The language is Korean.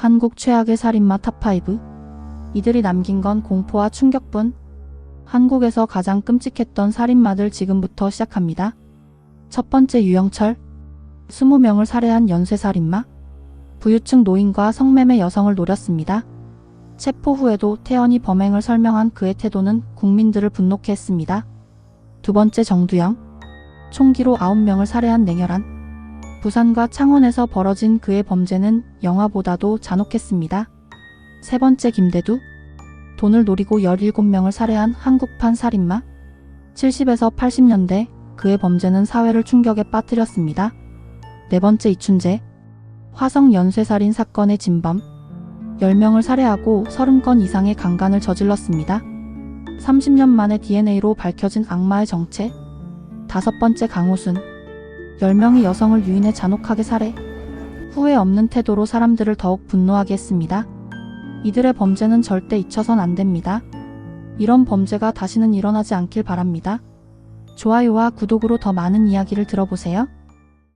한국 최악의 살인마 탑5. 이들이 남긴 건 공포와 충격뿐. 한국에서 가장 끔찍했던 살인마들 지금부터 시작합니다. 첫 번째 유영철. 20명을 살해한 연쇄살인마. 부유층 노인과 성매매 여성을 노렸습니다. 체포 후에도 태연히 범행을 설명한 그의 태도는 국민들을 분노케 했습니다. 두 번째 정두영. 총기로 9명을 살해한 냉혈한. 부산과 창원에서 벌어진 그의 범죄는 영화보다도 잔혹했습니다. 세 번째 김대두. 돈을 노리고 17명을 살해한 한국판 살인마. 70에서 80년대 그의 범죄는 사회를 충격에 빠뜨렸습니다. 네 번째 이춘재. 화성 연쇄살인 사건의 진범. 10명을 살해하고 30건 이상의 강간을 저질렀습니다. 30년 만에 DNA로 밝혀진 악마의 정체. 다섯 번째 강호순. 10명의 여성을 유인해 잔혹하게 살해. 후회 없는 태도로 사람들을 더욱 분노하게 했습니다. 이들의 범죄는 절대 잊혀선 안 됩니다. 이런 범죄가 다시는 일어나지 않길 바랍니다. 좋아요와 구독으로 더 많은 이야기를 들어보세요.